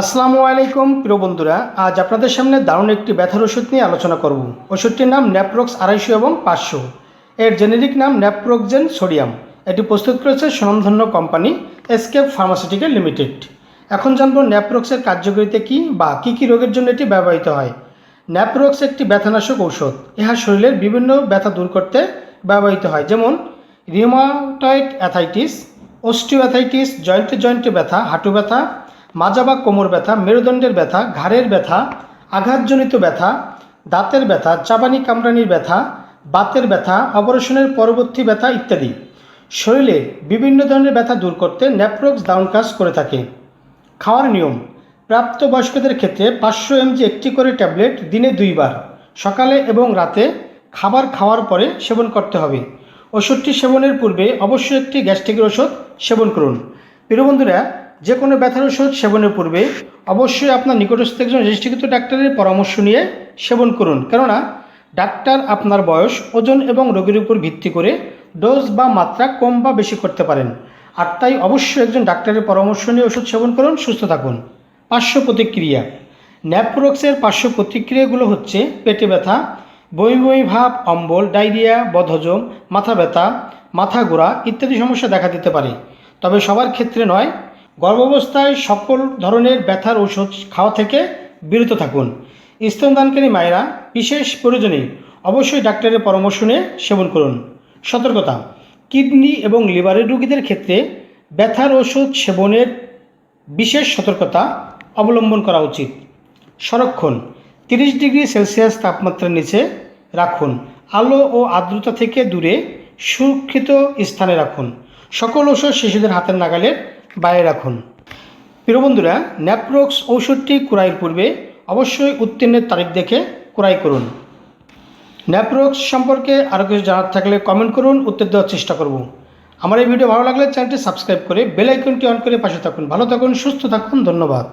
আসসালামু আলাইকুম, প্রিয় বন্ধুরা। আজ আপনাদের সামনে দারুণ একটি ব্যথার ওষুধ নিয়ে আলোচনা করব। ওষুধটির নাম ন্যাপ্রক্স আড়াইশো এবং পাঁচশো। এর জেনেরিক নাম ন্যাপ্রোকজেন সোডিয়াম। এটি প্রস্তুত করেছে স্বনামধন্য কোম্পানি এসকেপ ফার্মাসিউটিক্যাল লিমিটেড। এখন জানব ন্যাপ্রক্সের কার্যকারিতা কী বা কী কী রোগের জন্য এটি ব্যবহৃত হয়। ন্যাপ্রক্স একটি ব্যথানাশক ঔষধ। ইহা শরীরের বিভিন্ন ব্যথা দূর করতে ব্যবহৃত হয়। যেমন রিউমাটয়েড অ্যাথাইটিস, অস্টিওঅ্যাথাইটিস, জয়েন্টে জয়েন্টে ব্যথা, হাঁটু ব্যথা মাজা বা কোমর ব্যথা, মেরুদণ্ডের ব্যথা, ঘাড়ের ব্যথা, আঘাতজনিত ব্যথা, দাঁতের ব্যথা, চাবানি কামড়ানির ব্যথা, বাতের ব্যথা, অপারেশনের পরবর্তী ব্যথা ইত্যাদি। শরীরে বিভিন্ন ধরনের ব্যথা দূর করতে ন্যাপ্রক্স দাউন কাজ করে থাকে। খাওয়ার নিয়ম, প্রাপ্তবয়স্কদের ক্ষেত্রে পাঁচশো এমজি একটি করে ট্যাবলেট দিনে দুইবার, সকালে এবং রাতে খাবার খাওয়ার পরে সেবন করতে হবে। ওষুধটি সেবনের পূর্বে অবশ্যই একটি গ্যাস্ট্রিকের ওষুধ সেবন করুন। প্রিয় বন্ধুরা যে কোনো ব্যথার ওষুধ সেবনের পূর্বে অবশ্যই আপনার নিকটস্থ একজন রেজিস্ট্রিকৃত ডাক্তারের পরামর্শ নিয়ে সেবন করুন। কেননা, ডাক্তার আপনার বয়স, ওজন এবং রোগের উপর ভিত্তি করে ডোজ বা মাত্রা কম বা বেশি করতে পারেন। আর তাই অবশ্যই একজন ডাক্তারের পরামর্শ নিয়ে ওষুধ সেবন করুন, সুস্থ থাকুন। পার্শ্ব প্রতিক্রিয়া। ন্যাপ্রোক্সের পার্শ্ব প্রতিক্রিয়াগুলো হচ্ছে পেটে ব্যথা, বমি বমি ভাব, অম্বল, ডায়রিয়া, বদহজম, মাথা ব্যথা, মাথা ঘোরা ইত্যাদি সমস্যা দেখা দিতে পারে। তবে সবার ক্ষেত্রে নয় গর্ভাবস্থায় সকল ধরনের ব্যথার ওষুধ খাওয়া থেকে বিরত থাকুন। স্তনদানকারী মায়েরা বিশেষ প্রয়োজনে অবশ্যই ডাক্তারের পরামর্শ নিয়ে সেবন করুন। সতর্কতা, কিডনি এবং লিভারের রোগীদের ক্ষেত্রে ব্যথার ওষুধ সেবনের বিশেষ সতর্কতা অবলম্বন করা উচিত। সংরক্ষণ, তিরিশ ডিগ্রি সেলসিয়াস তাপমাত্রার নিচে রাখুন। আলো ও আর্দ্রতা থেকে দূরে সুরক্ষিত স্থানে রাখুন। সকল ওষুধ শিশুদের হাতের নাগালের বাইরে রাখুন। প্রিয় বন্ধুরা, ন্যাপ্রোক্স ঔষধটি ক্রয়ের পূর্বে অবশ্যই উত্তীর্ণের তারিখ দেখে ক্রয় করুন। ন্যাপ্রোক্স সম্পর্কে আরও কিছু জানার থাকলে কমেন্ট করুন, উত্তর দেওয়ার চেষ্টা করব। আমার এই ভিডিও ভালো লাগলে চ্যানেলটি সাবস্ক্রাইব করে বেল আইকনটি অন করে পাশে থাকুন। ভালো থাকুন, সুস্থ থাকুন, ধন্যবাদ।